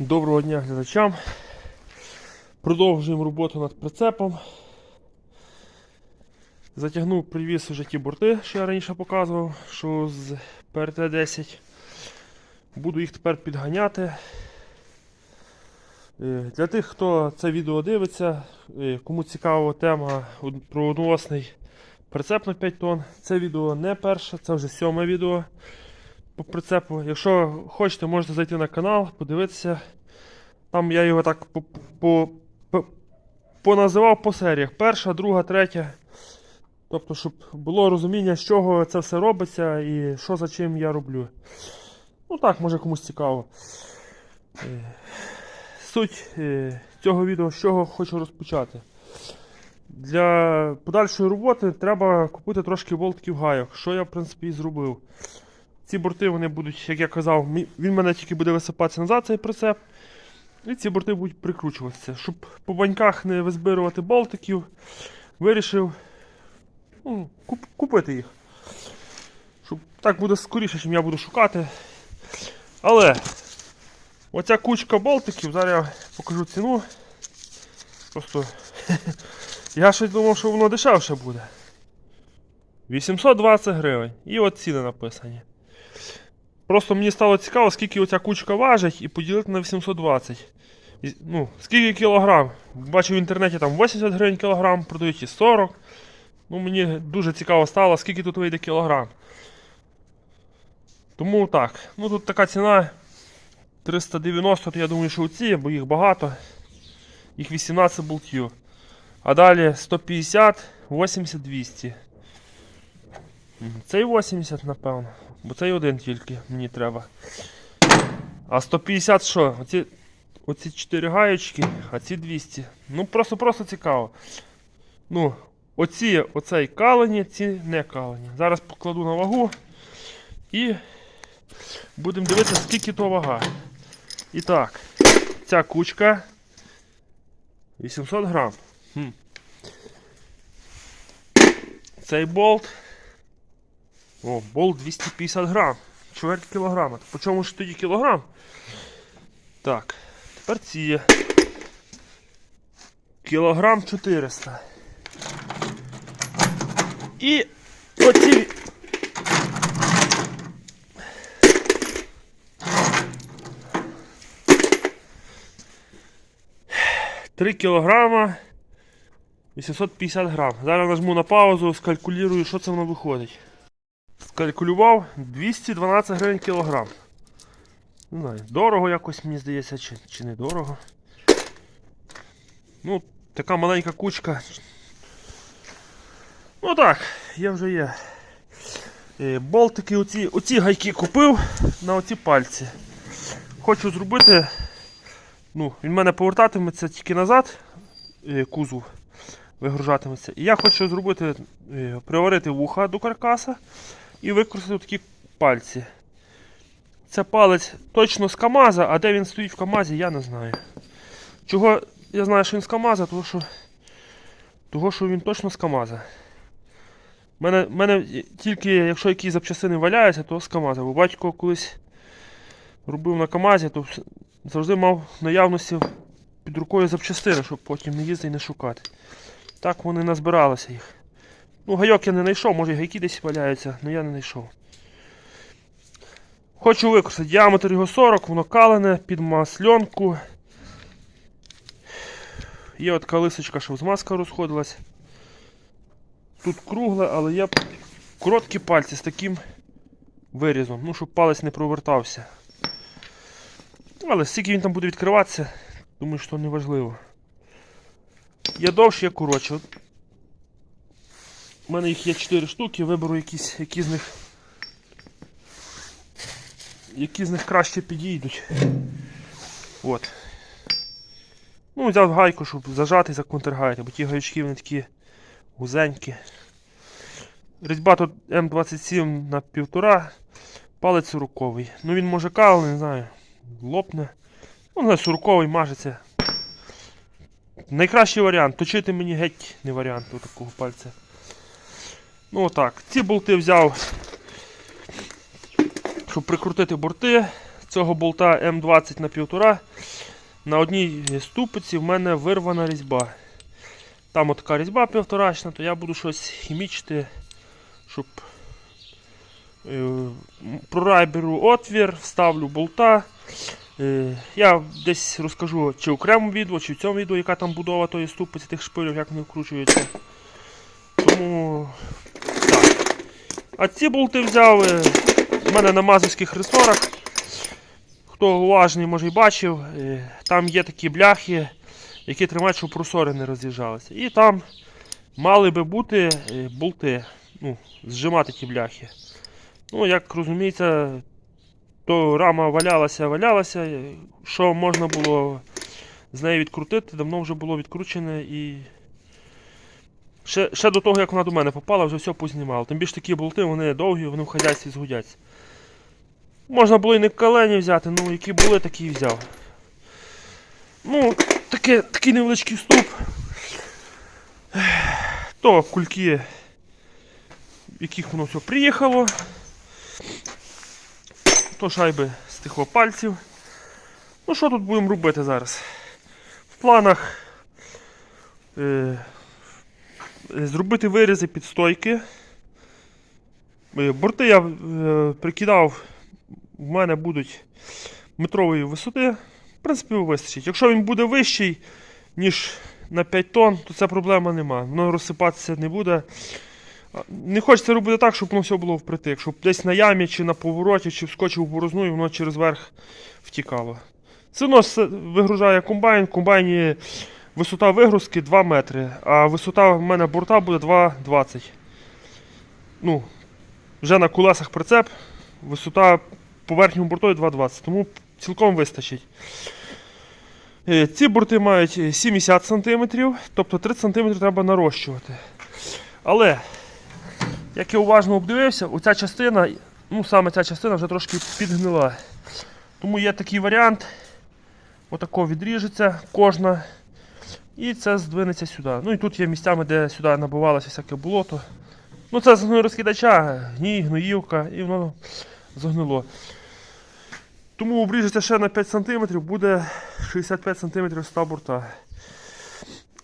Доброго дня глядачам. Продовжуємо роботу над прицепом. Затягнув, привіз уже ті борти, що я раніше показував, що з ПРТ-10. Буду їх тепер підганяти. Е, Для тих, хто це відео дивиться, е, кому цікава тема про одноосний прицеп на 5 тонн, це відео не перше, це вже сьоме відео по прицепу. Якщо хочете, можете зайти на канал, подивитися. Там я його так по, по, по, поназивав по серіях. Перша, друга, третя. Тобто, щоб було розуміння, з чого це все робиться і що за чим я роблю. Ну так, може комусь цікаво. Е, Суть е, цього відео, з чого хочу розпочати. Для подальшої роботи треба купити трошки болтиків гайок, що я, в принципі, і зробив. Ці борти вони будуть, як я казав, він мене тільки буде висипатися назад цей прицеп. І ці борти будуть прикручуватися. Щоб по баньках не визбирувати болтиків, вирішив ну, куп- купити їх. Щоб так буде скоріше, ніж я буду шукати. Але оця кучка болтиків, зараз я покажу ціну. Просто я щось думав, що воно дешевше буде. 820 гривень. І от ціни написані. Просто мені стало цікаво, скільки оця кучка важить і поділити на 820. Ну, скільки кілограм? Бачу в інтернеті там 80 гривень кілограм, продають і 40. Ну, мені дуже цікаво стало, скільки тут вийде кілограм. Тому так. Ну тут така ціна 390, то я думаю, що оці, бо їх багато. Їх 18 болтів. А далі 150, 80, 200. Мгм, Цей 80, напевно. Бо цей один тільки мені треба. А 150 що? Оці, оці 4 гаєчки, а ці 200. Ну просто-просто цікаво. Ну, оці оцей калені, ці не калені. Зараз покладу на вагу і будемо дивитися, скільки то вага. І так, ця кучка 800 грам. Хм. Цей болт о, болт 250 грам. Чверть кілограма. По чому ж тоді кілограм? Так, тепер ці. Кілограм 400. І оці. Три кілограма 850 грам. Зараз нажму на паузу, скалькулюю, що це воно виходить. Скалькулював 212 гривень кілограм. Не знаю, дорого якось мені здається, чи, чи не дорого. Ну, така маленька кучка. Ну так, є вже є. Е, Болтики, оці, оці гайки купив на оці пальці. Хочу зробити. Ну, він в мене повертатиметься тільки назад, е, кузов вигружатиметься. І я хочу зробити, е, приварити вуха до каркаса і використати такі пальці. Це палець точно з КАМАЗа, а де він стоїть в КАМАЗі, я не знаю. Чого я знаю, що він з КАМАЗа, того що, того, що він точно з КАМАЗа. Мене, мене тільки, якщо якісь запчастини валяються, то з КАМАЗа. Бо батько колись робив на КАМАЗі, то завжди мав наявності під рукою запчастини, щоб потім не їздити і не шукати. Так вони назбиралися їх. Ну, гайок я не знайшов, може гайки десь валяються, але я не знайшов. Хочу використати діаметр його 40, воно калене під масльонку. Є от колисочка, щоб змазка розходилась. Тут кругле, але є короткі пальці з таким вирізом, ну, щоб палець не провертався. Але скільки він там буде відкриватися, думаю, що не важливо. Є довші, є коротші. У мене їх є 4 штуки, виберу якісь, які з них. Які з них краще підійдуть. От. Ну, взяв гайку, щоб зажати за контргайти, бо ті гаючки вони такі гузенькі. Різьба тут М27 на півтора, палець суроковий. Ну він може кал, не знаю, лопне. Ну, не знаю, суроковий мажеться. Найкращий варіант. Точити мені геть не варіант у такого пальця. Ну отак. Ці болти взяв, щоб прикрутити борти. цього болта М20 на 1,5 на одній ступиці в мене вирвана різьба. Там от така різьба півторачна, то я буду щось хімічити, щоб е, прорайберу отвір, вставлю болта. Е, Я десь розкажу чи окремо відео, чи в цьому відео, яка там будова тої ступиці, тих шпилів, як вони вкручуються. Тому так. А ці болти взяв е, в мене на мазовських ресорах. Хто уважний, може і бачив, е, там є такі бляхи, які тримають, щоб просори не роз'їжджалися. І там мали би бути е, болти, ну, зжимати ті бляхи. Ну, як розуміється, то рама валялася, валялася. Що можна було з нею відкрутити, давно вже було відкручене і. Ще, ще до того, як вона до мене попала, вже все познімало. Тим більше такі болти, вони довгі, вони в хазяйстві згодяться. Можна було і не калені взяти, ну які були, такі і взяв. Ну, таке, такий невеличкий вступ. То кульки, в яких воно все приїхало. То шайби з тих пальців. Ну що тут будемо робити зараз? В планах е, зробити вирізи під стойки. Е, Борти я е, прикидав, в мене будуть метрової висоти. В принципі, вистачить. Якщо він буде вищий, ніж на 5 тонн, то це проблема нема. Воно розсипатися не буде. Не хочеться робити так, щоб воно все було впритик, щоб десь на ямі, чи на повороті, чи вскочив в борозну, і воно через верх втікало. Це воно вигружає комбайн. Комбайні висота вигрузки 2 метри, а висота в мене борта буде 2,20. Ну, вже на колесах прицеп, висота поверхнього борту 2,20, тому цілком вистачить. Е, Ці борти мають е, 70 см, тобто 30 см треба нарощувати. Але, як я уважно обдивився, оця частина, ну саме ця частина вже трошки підгнила. Тому є такий варіант. Отако відріжеться кожна. І це здвинеться сюди. Ну і тут є місцями, де сюди набивалося всяке болото. Ну це з розкидача, гній, гноївка, і воно загнило. Тому обріжеться ще на 5 см, буде 65 см з борта.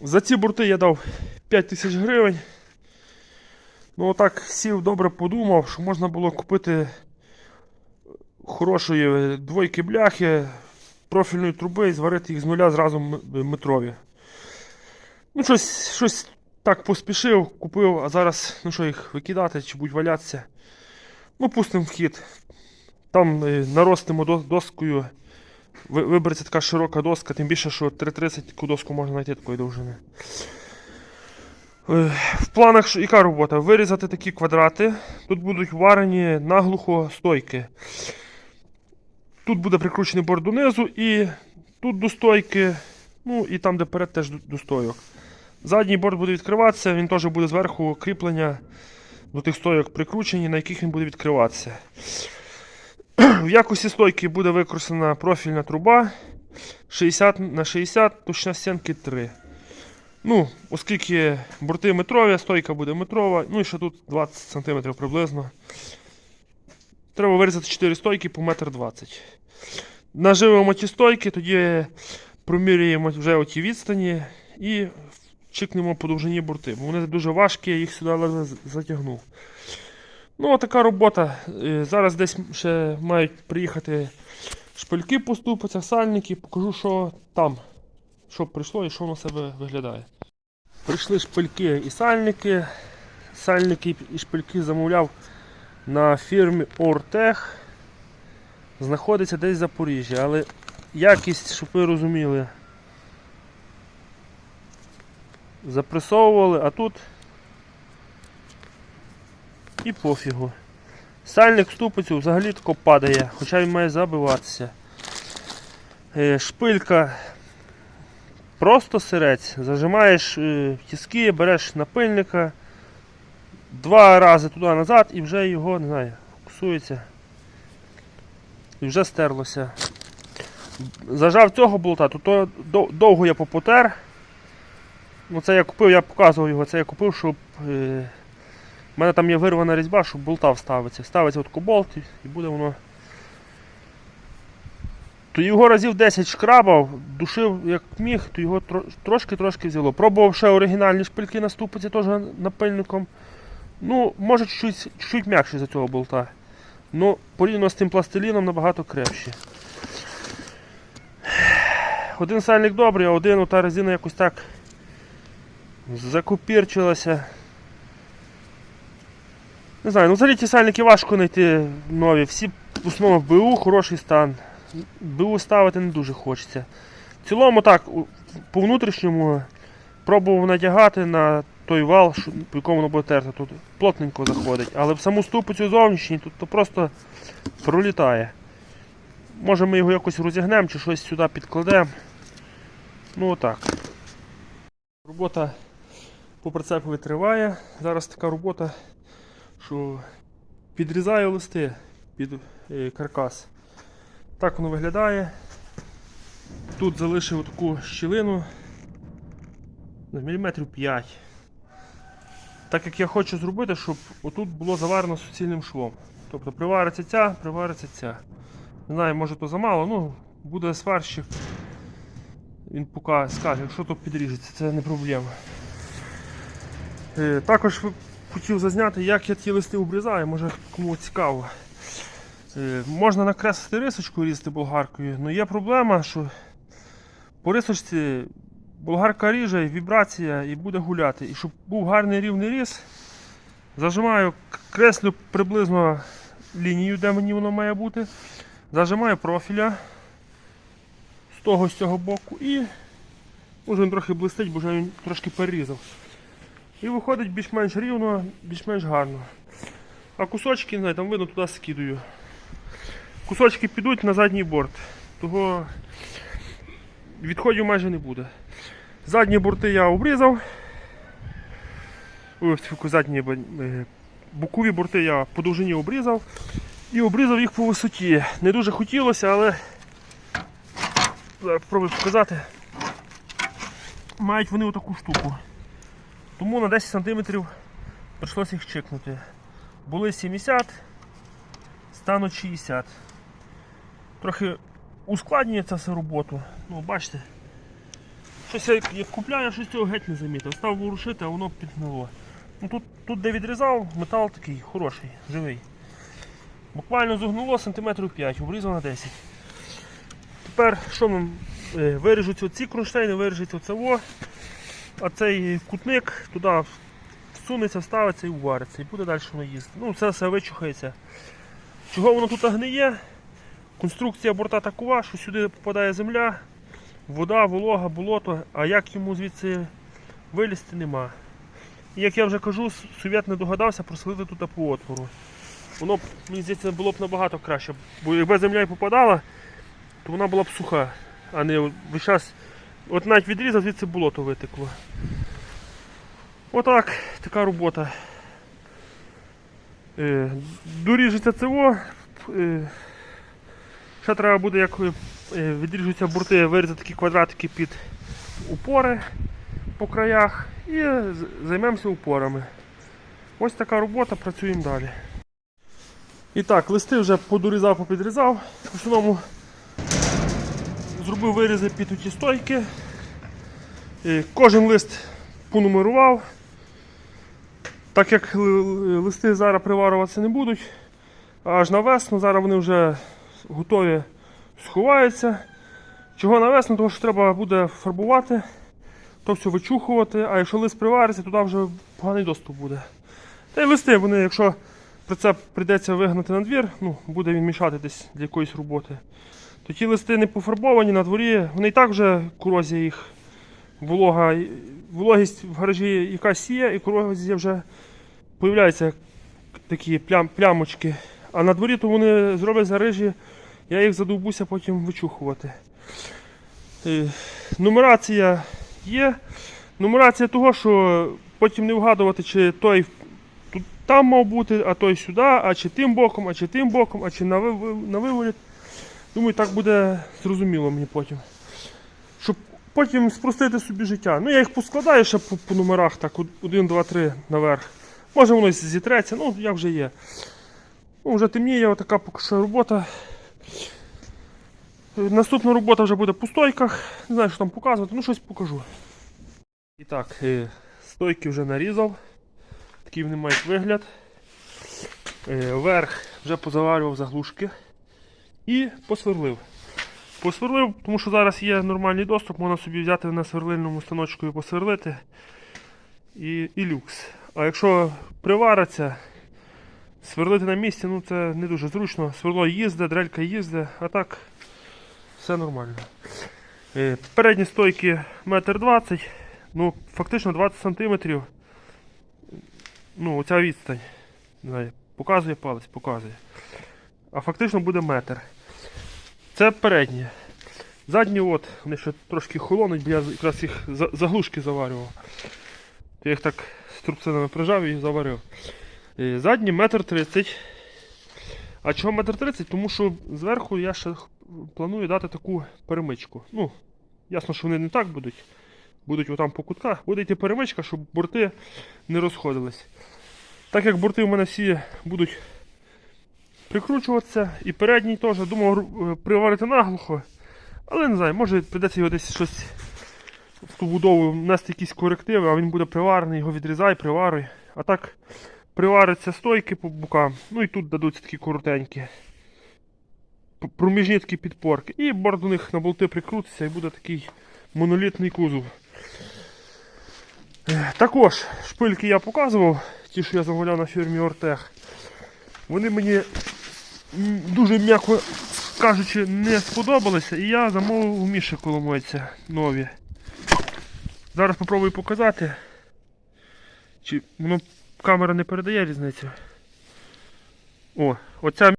За ці борти я дав 5 тисяч гривень. Ну отак сів добре подумав, що можна було купити хорошої двойки бляхи, профільної труби і зварити їх з нуля зразу метрові. Ну, щось, щось так поспішив, купив, а зараз ну що їх викидати чи будь валятися. Ну, пустимо в хід. Там е, наростимо до- доскою. Ви- Вибереться така широка доска, тим більше, що 330 таку доску можна знайти такої довжини. Е, В планах що- яка робота? Вирізати такі квадрати. Тут будуть варені наглухо стойки. Тут буде прикручений борт донизу і тут до стойки, ну і там, де перед теж до стойок. Задній борт буде відкриватися, він теж буде зверху кріплення до тих стойок прикручені, на яких він буде відкриватися. В якості стойки буде використана профільна труба 60 на 60, товщина стінки 3. Ну, оскільки борти метрові, стойка буде метрова, ну і ще тут 20 см приблизно. Треба вирізати 4 стойки по 1,20 м. Наживемо ті стойки, тоді промірюємо вже оті відстані і чикнемо по довжині борти. Бо вони дуже важкі, я їх сюди ледве затягнув. Ну, така робота. Е, Зараз десь ще мають приїхати шпильки по ступицях, сальники, покажу, що там. Що прийшло і що воно себе виглядає. Прийшли шпильки і сальники. Сальники і шпильки замовляв на фірмі Ортех. Знаходиться десь в Запоріжжі, але якість, щоб ви розуміли, запресовували, а тут і пофігу. Сальник ступицю взагалі тако падає, хоча він має забиватися. Е, Шпилька просто сирець. Зажимаєш е, тіски, береш напильника, два рази туди-назад і вже його, не знаю, кусується. І вже стерлося. Зажав цього болта, то довго я попотер. Ну, це я купив, я показував його, це я купив, щоб. Е, у мене там є вирвана різьба, щоб болта вставиться. Ставиться от болт і буде воно то його разів 10 шкрабав, душив як міг, то його трошки-трошки взяло. Пробував ще оригінальні шпильки на ступиці, теж напильником. Ну, може чуть-чуть, чуть м'якші за цього болта. Ну, порівняно з тим пластиліном набагато крепші. Один сальник добрий, а один ота резина якось так закупірчилася. Не знаю, ну взагалі ті сальники важко знайти нові. Всі в в БУ хороший стан. БУ ставити не дуже хочеться. В цілому так, по внутрішньому пробував надягати на той вал, по якому воно буде терти. Тут плотненько заходить. Але в саму ступицю зовнішній тут то просто пролітає. Може ми його якось розігнемо чи щось сюди підкладемо. Ну отак. Робота по прицепові триває. Зараз така робота, що підрізаю листи під е, каркас. Так воно виглядає. Тут залишив таку щілину на міліметрів 5. Так як я хочу зробити, щоб отут було заварено суцільним швом. Тобто привариться ця, привариться ця. Не знаю, може то замало, ну буде сварщик. Він поки скаже, якщо то підріжеться, це не проблема. Е, також хотів зазняти, як я ті листи обрізаю, може кому цікаво. Е, можна накреслити рисочку різати болгаркою, але є проблема, що по рисочці болгарка ріже, вібрація і буде гуляти. І щоб був гарний рівний різ, зажимаю, креслю приблизно лінію, де мені воно має бути. Зажимаю профіля з того з цього боку і може він трохи блистить, бо вже він трошки перерізав. І виходить більш-менш рівно, більш-менш гарно. А кусочки, не знаю, там видно, туди скидаю. Кусочки підуть на задній борт. Того відходів майже не буде. Задні борти я обрізав. Ой, задні е, бокові борти я по довжині обрізав і обрізав їх по висоті. Не дуже хотілося, але спробую показати. Мають вони отаку штуку. Тому на 10 см прийшлося їх чекнути. Були 70, стануть 60. Трохи ускладнює це все роботу. Ну, бачите. Щось я як купляю, щось цього геть не замітив. Став ворушити, а воно підгнило. Ну, тут, тут де відрізав, метал такий хороший, живий. Буквально зогнуло сантиметрів 5, обрізав на 10. Тепер що нам е, виріжуться ці кронштейни, виріжеться оце во, а цей кутник туди всунеться, вставиться і увариться. І буде далі воно їсти. Ну, це все вичухається. Чого воно тут гниє? Конструкція борта такова, що сюди попадає земля, вода, волога, болото, а як йому звідси вилізти нема. І як я вже кажу, совєт не догадався проселити тут по отвору. Воно, мені здається, було б набагато краще. Бо якби земля і попадала, то вона була б суха, а не весь час. От навіть відрізав, звідси болото витекло. Отак, така робота. Е, доріжеться ЦО. Е, ще треба буде, як е, відріжуться борти, вирізати такі квадратики під упори по краях і займемося упорами. Ось така робота, працюємо далі. І так, листи вже подорізав, попідрізав. В основному зробив вирізи під ті стойки. Кожен лист понумерував. Так як ли- ли- листи зараз приварюватися не будуть, аж на весну, зараз вони вже готові сховаються. Чого на весну? Тому що треба буде фарбувати, то все вичухувати, а якщо лист привариться, туди вже поганий доступ буде. Та й листи, вони, якщо прицеп прийдеться вигнати на двір, ну, буде він мішати десь для якоїсь роботи. То ті листи не пофарбовані на дворі, вони і так вже корозія їх волога, вологість в гаражі якась є, і корозія вже появляються такі плям, плямочки. А на дворі то вони зроблять гаражі, я їх задовбуся потім вичухувати. Е, Нумерація є. Нумерація того, що потім не вгадувати, чи той тут там мав бути, а той сюди, а чи тим боком, а чи тим боком, а чи на, вив- на виворіт. Думаю, так буде зрозуміло мені потім. Щоб потім спростити собі життя. Ну, я їх поскладаю ще по, по номерах, так, 1, 2, 3 наверх. Може воно зітреться, ну як вже є. Ну, вже темніє, отака поки що робота. Наступна робота вже буде по стойках. Не знаю, що там показувати, ну щось покажу. І так, е, стойки вже нарізав. Такий вони мають вигляд. Е, Верх вже позаварював заглушки і посверлив. Посверлив, тому що зараз є нормальний доступ, можна собі взяти на сверлильному станочку і посверлити. І, і люкс. А якщо привариться, сверлити на місці, ну це не дуже зручно. Сверло їздить, дрелька їздить, а так все нормально. Е, Передні стойки 1,20 м, ну фактично 20 см. Ну, оця відстань. Не знаю, показує палець, показує. А фактично буде метр. Це передні. Задні от, вони ще трошки холонуть, бо я якраз їх заглушки заварював. Я їх так струбцинами прижав і заварив. Е, Задні метр тридцять. А чого метр тридцять? Тому що зверху я ще планую дати таку перемичку. Ну, ясно, що вони не так будуть. Будуть отам по кутках. Буде йти перемичка, щоб борти не розходились. Так як борти у мене всі будуть прикручуватися, і передній теж думав е, приварити наглухо. Але не знаю, може прийдеться його десь щось в ту будову внести якісь корективи, а він буде приварений, його відрізай, приваруй. А так привариться стойки по бокам, ну і тут дадуться такі коротенькі. Проміжні такі підпорки. І борт до них на болти прикрутиться і буде такий монолітний кузов. Е, Також шпильки я показував, ті, що я замовляв на фірмі Ортех. Вони мені дуже м'яко кажучи, не сподобалися, і я замовив у Міші Коломойця нові. Зараз спробую показати. Чи воно камера не передає різницю. О, оця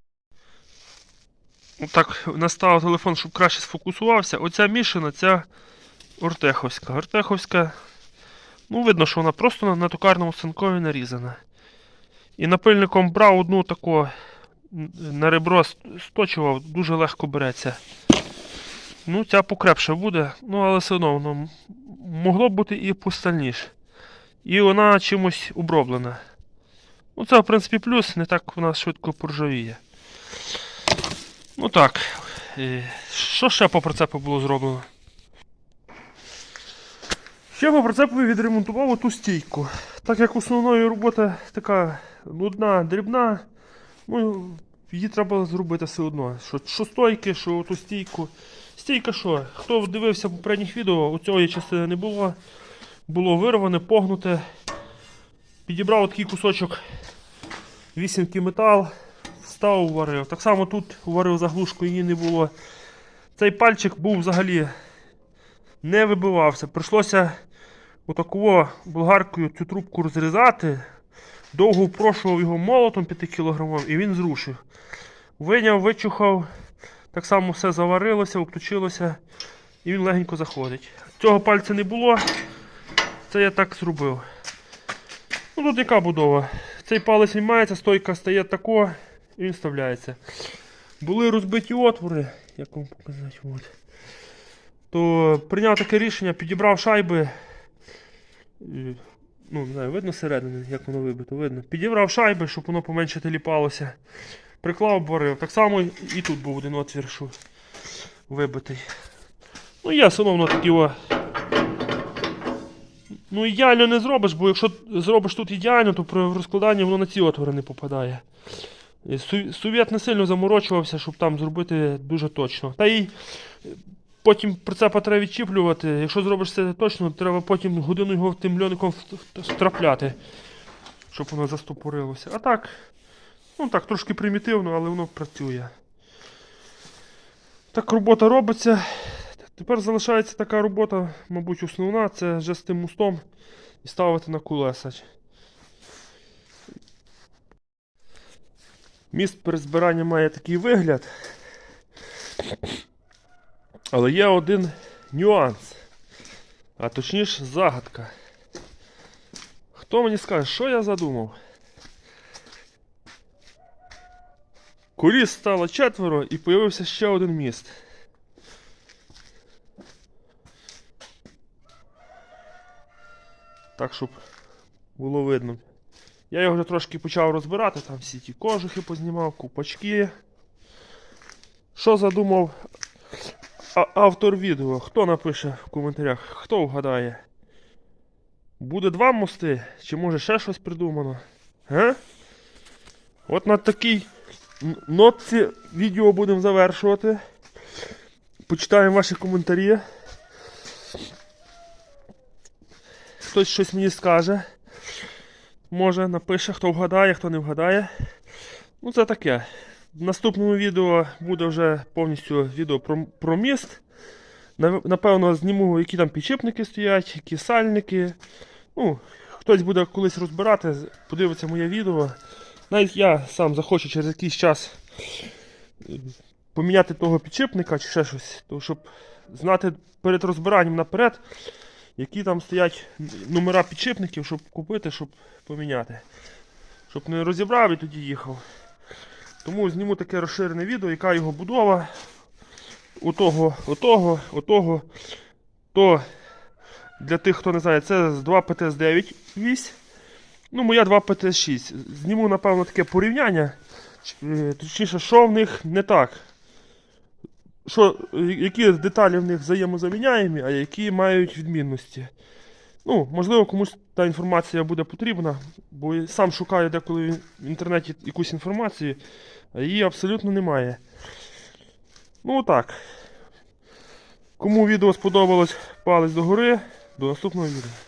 так наставив телефон, щоб краще сфокусувався. Оця мішина, ця Ортеховська. Ортеховська, ну видно, що вона просто на токарному станкові нарізана. І напильником брав одну таку на ребро сточував, дуже легко береться. Ну, ця покрепше буде, ну але все одно воно могло бути і постальніше. І вона чимось оброблена. Ну, це, в принципі, плюс, не так вона швидко поржавіє. Ну так. Що ще по прицепу було зроблено? Ще по прицепові відремонтував оту стійку. Так як основною робота така нудна, дрібна, ну, її треба зробити все одно. Що, що стойки, що ту стійку. Стійка що? Хто дивився попередніх відео, у цієї частини не було. Було вирване, погнуте. Підібрав такий кусочок вісімки метал, встав, уварив. Так само тут уварив заглушку, її не було. Цей пальчик був взагалі не вибивався. Прийшлося отакого болгаркою цю трубку розрізати. Довго впрошував його молотом 5 кг і він зрушив. Виняв, вичухав, так само все заварилося, обточилося і він легенько заходить. Цього пальця не було, це я так зробив. Ну тут яка будова? Цей палець знімається, стойка стає тако і він вставляється. Були розбиті отвори, як вам показати, от. то прийняв таке рішення, підібрав шайби. Ну, не знаю, видно середини, як воно вибито, видно. Підібрав шайби, щоб воно поменше теліпалося. Приклав, борив. Так само і тут був один отвір, що вибитий. Ну, є все одно такі о. Ну, ідеально не зробиш, бо якщо зробиш тут ідеально, то при розкладанні воно на ці отвори не попадає. І Совєт не сильно заморочувався, щоб там зробити дуже точно. Та й потім прицепа треба відчіплювати. Якщо зробиш це точно, треба потім годину його тим льоником вт- вт- втрапляти, щоб воно застопорилося. А так, ну так, трошки примітивно, але воно працює. Так робота робиться. Тепер залишається така робота, мабуть, основна, це вже з тим мостом і ставити на колеса. Міст при збиранні має такий вигляд. Але є один нюанс. А точніше загадка. Хто мені скаже, що я задумав? Коліс стало четверо і появився ще один міст. Так, щоб було видно. Я його вже трошки почав розбирати, там всі ті кожухи познімав, купачки. Що задумав? А- автор відео? Хто напише в коментарях? Хто вгадає? Буде два мости? Чи може ще щось придумано? Га? От на такій нотці відео будемо завершувати. Почитаємо ваші коментарі. Хтось щось мені скаже. Може, напише, хто вгадає, хто не вгадає. Ну, це таке. В наступному відео буде вже повністю відео про, про міст. Напевно, зніму, які там підшипники стоять, які сальники. Ну, хтось буде колись розбирати, подивиться моє відео. Навіть я сам захочу через якийсь час е, поміняти того підшипника чи ще щось, то щоб знати перед розбиранням наперед, які там стоять номера підшипників, щоб купити, щоб поміняти. Щоб не розібрав і тоді їхав. Тому зніму таке розширене відео, яка його будова. Отого, отого, отого. То для тих, хто не знає, це 2 ПТС-9 вісь. Ну, моя 2 ПТС-6. Зніму, напевно, таке порівняння. Е, Точніше, що в них не так. Що, е, які деталі в них взаємозаміняємі, а які мають відмінності. Ну, можливо, комусь та інформація буде потрібна, бо сам шукаю деколи в інтернеті якусь інформацію, а її абсолютно немає. Ну так. Кому відео сподобалось, палець догори. До наступного відео.